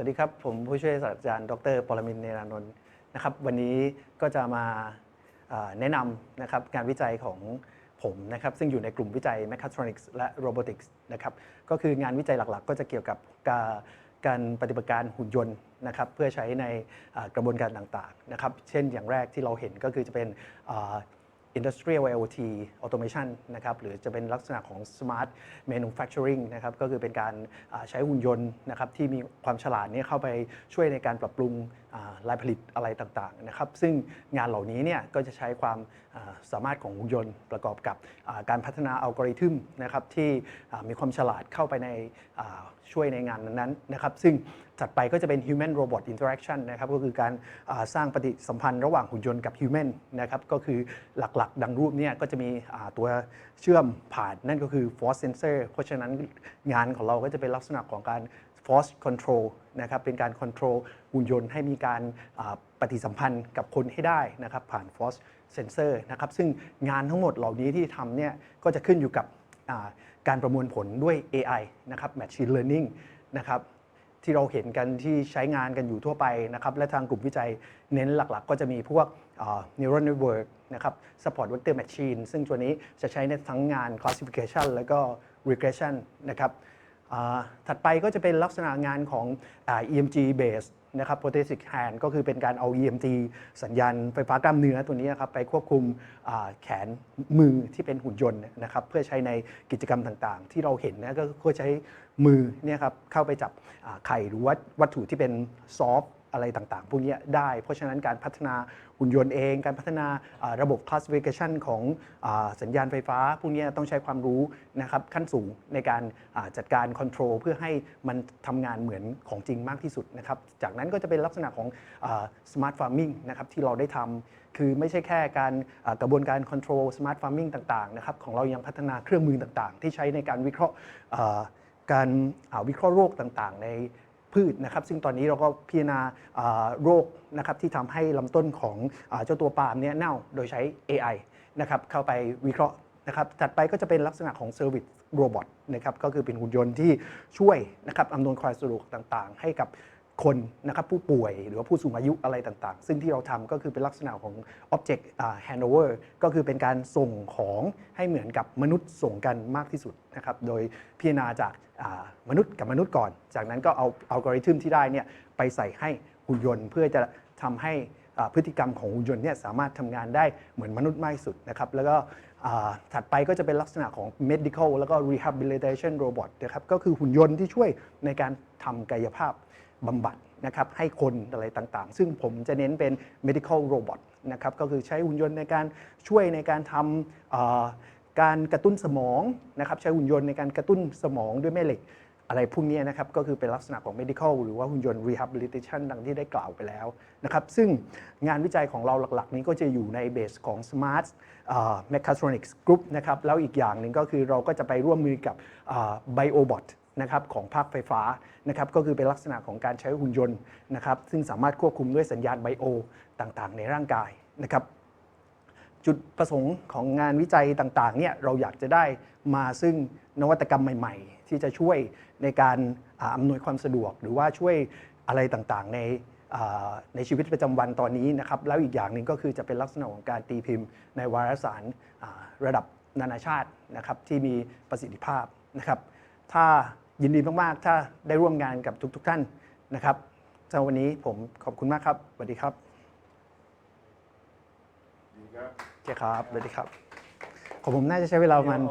วัสดีครับ ผมผู้ช่วยศาสตราจารย์ ดรปรมินทร์เนรานนท์นะครับ วันนี้ก็จะมาแนะนำนะครับงานวิจัยของผมนะครับ ซึ่งอยู่ในกลุ่มวิจัย Mechatronics และ Robotics นะครับ ก็คืองานวิจัยหลักๆ ก็จะเกี่ยวกับการการปฏิบัติการหุ่นยนต์นะครับเพื่อใช้ในกระบวนการต่างๆนะครับ เช่นอย่างแรกที่เราเห็นก็คือจะเป็น Industrial IoT Automation นะครับหรือจะเป็นลักษณะของ Smart Manufacturing นะครับก็คือเป็นการใช้หุ่นยนต์นะครับที่มีความฉลาดเนี่ยเข้าไปช่วยในการปรับปรุงลายผลิตอะไรต่างๆนะครับซึ่งงานเหล่านี้เนี่ยก็จะใช้ความสามารถของหุ่นยนต์ประกอบกับการพัฒนาอัลกอริทึมนะครับที่มีความฉลาดเข้าไปในช่วยในงานนั้นๆนะครับซึ่งถัดไปก็จะเป็น Human Robot Interaction นะครับก็คือการสร้างปฏิสัมพันธ์ระหว่างหุ่นยนต์กับ Human นะครับก็คือหลักๆดังรูปเนี่ยก็จะมีตัวเชื่อมผ่านนั่นก็คือ Force Sensor เพราะฉะนั้นงานของเราก็จะเป็นลักษณะของการ Force Control นะครับเป็นการ Control หุ่นยนต์ให้มีการปฏิสัมพันธ์กับคนให้ได้นะครับผ่าน Force Sensor นะครับซึ่งงานทั้งหมดเหล่านี้ที่ทำเนี่ยก็จะขึ้นอยู่กับการประมวลผลด้วย AI นะครับ Machine Learning นะครับ ที่เราเห็นกันที่ใช้งานกันอยู่ทั่วไปนะครับและทางกลุ่มวิจัยเน้นหลักๆ ก็จะมีพวก neural network นะครับ support vector machine ซึ่งตัวนี้จะใช้ในทั้งงาน classification แล้วก็ regression นะครับ ถัดไปก็จะเป็นลักษณะงานของอ EMG base นะครับ prosthetic hand ก็คือเป็นการเอา EMG สัญญาณไฟฟ้ากล้ามเนื้อตัวนี้ครับไปควบคุมแขนมือที่เป็นหุ่นยนต์นะครับเพื่อใช้ในกิจกรรมต่างๆ ที่เราเห็นนะก็คือใช้มือเนี่ยครับเข้าไปจับไข่หรือวัตถุที่เป็นซอฟต์ อะไรต่างๆ พวกนี้ได้ เพราะฉะนั้นการพัฒนาหุ่นยนต์เอง การพัฒนาระบบ classification ของอสัญญาณไฟฟ้า พวกนี้ต้องใช้ความรู้นะครับขั้นสูงในการจัดการ control เพื่อให้มันทำงานเหมือนของจริงมากที่สุดนะครับ จากนั้นก็จะเป็นลักษณะของอ่า smart farming นะครับที่เราได้ทำคือไม่ใช่แค่การกระบวนการ control smart farming ต่างๆนะครับของเรายังพัฒนาเครื่องมือต่างๆ ที่ใช้ในการวิเคราะห์การวิเคราะห์โรคต่างๆ ใน พืชนะครับ ซึ่งตอนนี้เราก็พิจารณาโรคนะครับที่ทำให้ลำต้นของเจ้าตัวปาล์มเนี่ยเน่าโดยใช้ AI นะครับเข้าไปวิเคราะห์นะครับถัดไปก็จะเป็นลักษณะของ Service Robot นะครับก็คือเป็นหุ่นยนต์ที่ช่วยนะครับอำนวยความสะดวกต่างๆ ให้กับ คนนะครับผู้ป่วยหรือว่าผู้สูงอายุอะไรต่างๆ ซึ่งที่เราทำก็คือเป็นลักษณะของ Object อ่า Handover ก็คือเป็นการส่งของให้เหมือนกับมนุษย์ส่งกันมากที่สุดนะครับโดยพิจารณาจากมนุษย์กับมนุษย์ก่อน จากนั้นก็เอาอัลกอริทึมที่ได้เนี่ยไปใส่ให้หุ่นยนต์เพื่อจะทำให้ พฤติกรรมของหุ่นยนต์เนี่ยสามารถทำงานได้เหมือนมนุษย์มากที่สุดนะครับแล้วก็ถัดไปก็จะเป็นลักษณะของ medical แล้วก็ rehabilitation robot นะครับก็คือหุ่นยนต์ที่ช่วยในการทำกายภาพบำบัดนะครับให้คนอะไรต่างๆ ซึ่งผมจะเน้นเป็น medical robot นะครับก็คือใช้หุ่นยนต์ในการช่วยในการทำการกระตุ้นสมองนะครับใช้หุ่นยนต์ในการกระตุ้นสมองด้วยแม่เหล็ก อะไรพวกนี้นะครับก็คือเป็นลักษณะของ medical หรือว่าหุ่นยนต์ rehabilitation ดังที่ได้กล่าวไปแล้วนะครับซึ่งงานวิจัยของเราหลักๆ นี้ก็จะอยู่ในเบสของ smart mechatronics group นะครับแล้วอีกอย่างหนึ่งก็คือเราก็จะไปร่วมมือกับ biobot นะครับของภาคไฟฟ้านะครับก็คือเป็นลักษณะของการใช้หุ่นยนต์นะครับซึ่งสามารถควบคุมด้วยสัญญาณไบโอต่างๆ ในร่างกายนะครับ จุดประสงค์ของงานวิจัยต่างๆเนี่ยเราอยากจะได้มาซึ่งนวัตกรรมใหม่ ๆ ที่จะช่วยในการอำนวยความสะดวก หรือว่าช่วยอะไรต่างๆในในชีวิตประจำวันตอนนี้นะครับแล้วอีกอย่างหนึ่งก็คือจะเป็นลักษณะของการตีพิมพ์ในวารสารระดับนานาชาตินะครับที่มีประสิทธิภาพนะครับถ้ายินดีมากๆ ถ้าได้ร่วมงานกับทุก ๆ ท่านนะครับสำหรับวันนี้ผมขอบคุณมากครับสวัสดีครับ ครับเจ้ครับสวัสดีครับ ของผมน่าจะใช้เวลาประมาณ